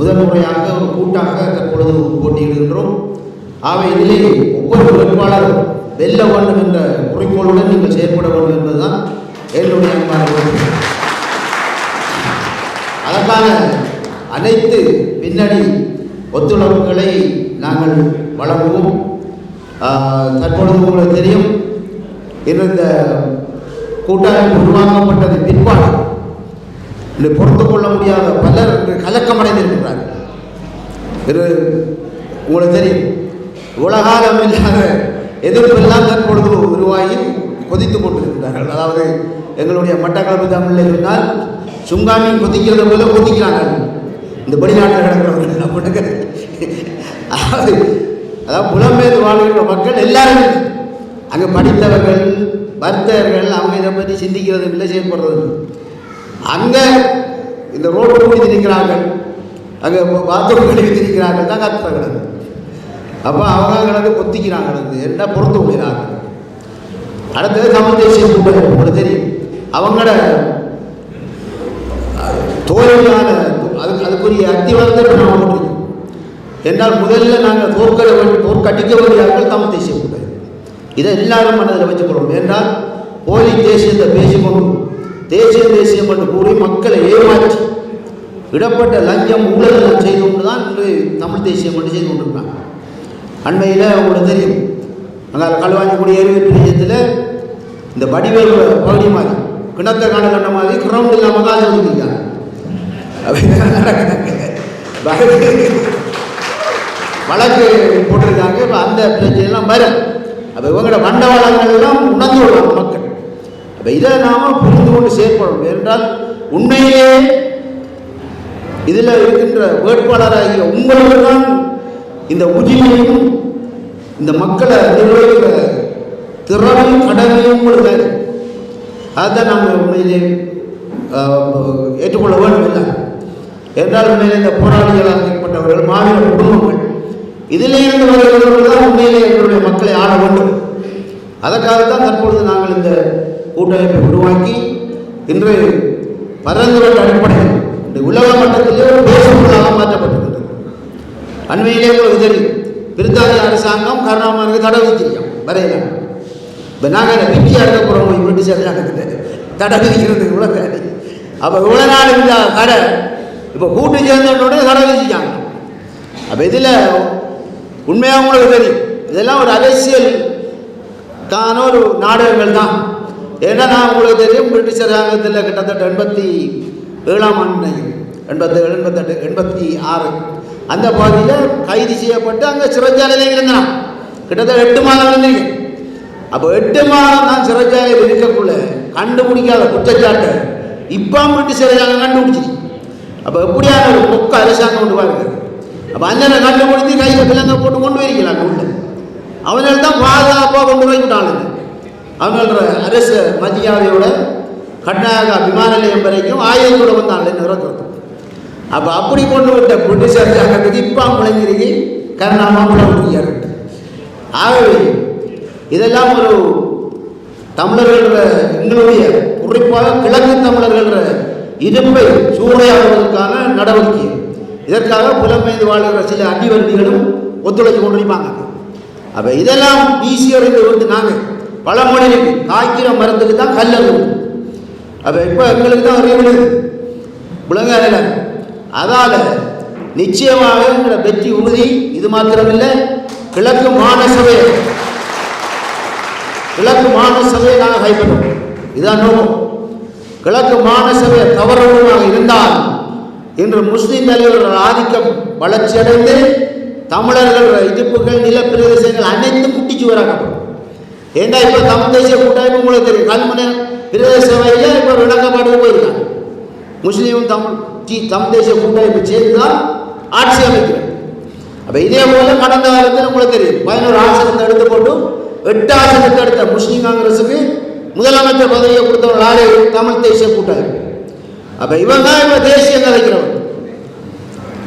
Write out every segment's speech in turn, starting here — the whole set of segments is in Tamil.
முதல் முறையாக ஒரு கூட்டாக தற்பொழுது போட்டியிடுகின்றோம். ஆகவே இதிலே ஒவ்வொரு வேட்பாளரும் வெல்ல வேண்டும் என்ற குறிக்கோளுடன் நீங்கள் செயற்பட வேண்டும் என்பதுதான் என்னுடைய அன்பான அதற்கான அனைத்து பின்னணி ஒத்துழைப்புகளை நாங்கள் வழங்குவோம். தற்பொழுது உங்களுக்கு தெரியும் இந்த கூட்டாளி உருவாக்கப்பட்டது பின்பாடு. இன்று பொறுத்து கொள்ள முடியாத பலர் இன்று கலக்கமடைந்திருக்கிறார்கள். இது உங்களுக்கு தெரியும். உலகாலம் இல்லாத எதிர்ப்பெல்லாம் தற்பொழுது உருவாகி கொதித்து கொண்டிருக்கிறார்கள். அதாவது எங்களுடைய மட்டக்களப்பு தமிழில் இருந்தால் சுங்காமி கொதிக்கிறது போல கொதிக்கிறாங்க இந்த வெளிநாட்டில் கிடக்கிறவர்கள் அப்படின்னு அதாவது அதாவது புலம்பெயர் வாழ்கின்ற மக்கள் எல்லாருமே. அங்கே படித்தவர்கள் வர்த்தகர்கள் அவங்க இதை பற்றி சிந்திக்கிறது இல்லை செயல்படுறது அங்கே இந்த ரோடு கூடி அங்கே பாத்ரூம் கழுவி தான் கத்துற கிடக்கு. அப்போ அவங்க கிடந்து கொத்திக்கிறாங்க கிடந்து என்ன பொறுத்து விடுகிறாங்க அடுத்தது தமிழ் தேசிய கூட்டம் உங்களுக்கு தெரியும். அவங்களோட தோல்வியான அது அதுக்குரிய அத்திவாரத்தை இப்போ நான் போட்டிருக்கோம் என்றால் முதல்ல நாங்கள் தோற்கட வேண்டிய தோற்கடிக்க வேண்டியார்கள் தமிழ் தேசிய கூட்டம் இதை எல்லாரும் மனதில் வச்சுக்கொள்ளும் என்றால் போலி தேசியத்தை பேசிக்கொண்டு தேசிய தேசியம் என்று கூறி மக்களை ஏமாற்றி விடப்பட்ட லஞ்சம் ஊழல் செய்து கொண்டு தான் இன்று தமிழ் தேசியம் என்று செய்து கொண்டிருக்காங்க அண்மையில் உங்களுக்கு தெரியும். அங்கே களுவாஞ்சிக்குடி எரிவு பிரியத்தில் இந்த வடிவேல் பகுதி மாதிரி கிணத்த காண கண்ட மாதிரி கிரவுண்ட் இல்லாமல் தான் இருந்திருக்காங்க வழக்கு போட்டிருக்காங்க. இப்போ அந்த பிரச்சனைலாம் வரும். அப்போ இவங்களோட மண்டவளங்கள் எல்லாம் உணர்ந்து விடுவாங்க மக்கள். அப்போ இதை நாம் புரிந்து கொண்டு செயற்படணும் என்றால் உண்மையிலே இதில் இருக்கின்ற வேட்பாளராகிய உங்களுக்கு தான் இந்த உரிமையும் இந்த மக்களை நிர்வகிக்கிற திறமையும் கடமையும் உங்களுக்கு அதை நாம் உண்மையிலே ஏற்றுக்கொள்ள வேண்டும் இல்லை என்றால் உண்மையிலே இந்த போராளிகளாக ஏற்பட்டவர்கள் மாநில குடும்பங்கள் இதில் இருந்து வருகிறவர்கள் தான் உண்மையிலே எங்களுடைய மக்களை ஆள வேண்டும். அதற்காகத்தான் தற்பொழுது நாங்கள் இந்த கூட்டமைப்பை உருவாக்கி இன்று பரந்துவட்ட அடிப்படையில் இன்று உலக மட்டத்திலே ஒரு பேசுபொருளாக மாற்றப்பட்டிருக்கிறது. அண்மையிலே உங்களுக்கு தெரியும் பிரித்தானிய அரசாங்கம் கருணாமனுக்கு தடை விதிச்சிருக்கோம் வரையில இப்போ நாங்கள் என்ன பிக்கி அடக்க போகிறோம் பிரிட்டிஷ் அரசாங்கத்தில் தடை விதிக்கிறது உலக அப்போ இவ்வளோ நாள் இந்த கடை இப்போ கூட்டு சேர்ந்தோடனே தடை விதிச்சாங்க அப்போ இதில் உண்மையாக உங்களுக்கு தெரியும் இதெல்லாம் ஒரு அரசியல் தான ஒரு நாடகங்கள் தான். ஏன்னா நான் உங்களுக்கு தெரியும் பிரிட்டிஷ் அரசாங்கத்தில் கிட்டத்தட்ட எண்பத்தி ஏழாம் ஆண்டு நினைக்கிறேன். எண்பத்தேழு எண்பத்தெட்டு எண்பத்தி ஆறு அந்த பகுதியில் கைது செய்யப்பட்டு அங்கே சிறைச்சாலையில் இருந்தான். கிட்டத்தட்ட எட்டு மாதம் இருந்தீங்க அப்போ எட்டு மாதம் நான் சிறைச்சாலையில் இருக்கக்குள்ள கண்டுபிடிக்காத குற்றச்சாட்டை இப்போ பிரிட்டிஷ் அரசாங்கம் கண்டுபிடிச்சிச்சு அப்போ எப்படியான ஒரு பொக்க அரசாங்கம் கொண்டு பாருங்க. அப்போ அண்ணனை கண்டுபிடிச்சி கையில் பிள்ளைங்க போட்டு கொண்டு வரீங்களா உள்ள. அவனால தான் பாதுகாப்பாக கொண்டு போய் விட்டாளுங்க. அவங்கள அரசு மரியாதையோட கர்நாடகா விமான நிலையம் வரைக்கும் ஆயுதத்தோட வந்தாங்களே நிறக்கிறது அப்போ அப்படி கொண்டு விட்ட பிரிட்டிஷ் அரசாங்கத்துக்கு இப்போ முழங்கிருக்கி கருணாமா முழங்கியாரு ஆகவே இதெல்லாம் ஒரு தமிழர்கள எங்களுடைய குறிப்பாக கிழக்கு தமிழர்கள இருப்பை சூறையாடுவதற்கான நடவடிக்கை. இதற்காக புலமைந்து வாழ்கிற சில அடிவண்டிகளும் ஒத்துழைத்து கொண்டிருப்பாங்க. அப்போ இதெல்லாம் வீசி அடைந்து விட்டு நாங்கள் பழமொழி இருக்கு காய்க்கிற மரத்துக்கு தான் கல் அறிவு அப்போ இப்போ எங்களுக்கு தான் அறிவு விளங்காத அதால் நிச்சயமாக வெற்றி உறுதி இது மாத்திரமில்லை. கிழக்கு மாநசபை கிழக்கு மாநசபையை நாங்கள் கைப்பற்றோம். இதுதான் நோக்கம். கிழக்கு மாநசபை தவறவுமாக இருந்தால் இன்று முஸ்லீம் தலைவர்கள் ஆதிக்கம் வளர்ச்சியடைந்து தமிழர்கள் இடுப்புகள் நிலப்பிரதேசங்கள் அனைத்தும் குட்டிச்சு வராக்கப்படும் ஏண்டா இப்போ தமிழ் தேசிய கூட்டாய்ப்பு உங்களுக்கு தெரியும் கல்முனை பிரதேச சபையில் இப்போ விளக்கப்பாடு போயிருக்காங்க. முஸ்லீமும் தமிழ் டி தமிழ் தேசிய கூட்டாய்ப்பு சேர்ந்து தான் ஆட்சி அமைக்கிறேன் அப்போ இதே போல கடந்த காலத்தில் உங்களுக்கு தெரியும். பதினோரு ஆசனத்தை எடுத்து போட்டு எட்டு ஆசனத்தை எடுத்த முஸ்லீம் காங்கிரஸுக்கு முதலமைச்சர் பதவியை கொடுத்தவர் ஆளே தமிழ் தேசிய கூட்டாய்ப்பு அப்போ இவன் தான் இப்போ தேசியம் கலைக்கிறவன்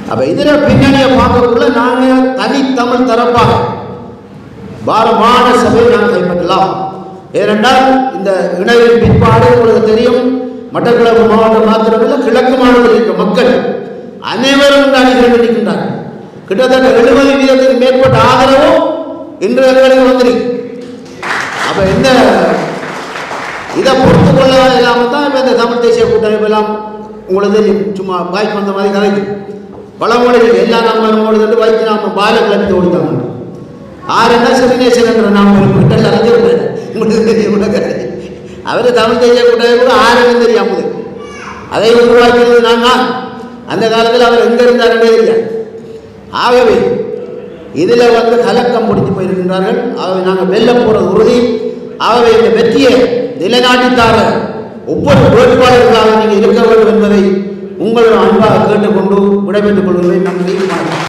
அப்போ இதில் பின்னணியை பார்க்கக்குள்ள நாங்கள் தனித்தமிழ் தரப்பாக பாரமான சபையை நாம் கைப்பற்றலாம் ஏனென்றால் இந்த இணையின் பிற்பாடு உங்களுக்கு தெரியும் மட்டக்களப்பு மாவட்டம் மாத்திரமில்லை கிழக்கு மாநிலத்தில் இருக்க மக்கள் அனைவரும் இந்த அணிகள் கிட்டத்தட்ட எழுபது வீதத்துக்கு மேற்பட்ட ஆதரவும் இன்று எங்களுக்கு வந்திருக்கு. அப்ப இந்த இதை பொறுத்து கொள்ள இல்லாமல் தான் இப்போ இந்த தமிழ் தேசிய கூட்டமைப்பு எல்லாம் உங்களுக்கு தெரியும். சும்மா பாய்க்கு வந்த மாதிரி கலைக்கு பழமொழிகள் எல்லா நம்ம நம்மளோடு வைத்து நாம பால கிளம்பி ஓடித்தாங்க ஆறுன்னா சிவநேசன் என்ற நாம் ஒரு கிட்டல் அறிஞ்சிருப்பேன். உங்களுக்கு தெரியும் உனக்கு அவர் தமிழ் தெரியக்கூடாது கூட ஆறுன்னு தெரியாமல் அதை உருவாக்கியது நான் தான். அந்த காலத்தில் அவர் எங்கே இருந்தாருன்னே தெரியாது. ஆகவே இதில் வந்து கலக்கம் முடித்து போயிருக்கின்றார்கள். ஆகவே நாங்கள் வெல்ல போகிற உறுதி. ஆகவே இந்த வெற்றியை நிலைநாட்டித்தார ஒவ்வொரு வேட்பாளர்களாக நீங்கள் இருக்க வேண்டும் என்பதை உங்களுடன் அன்பாக கேட்டுக்கொண்டு விடைபெற்றுக் கொள்வதை நன்றி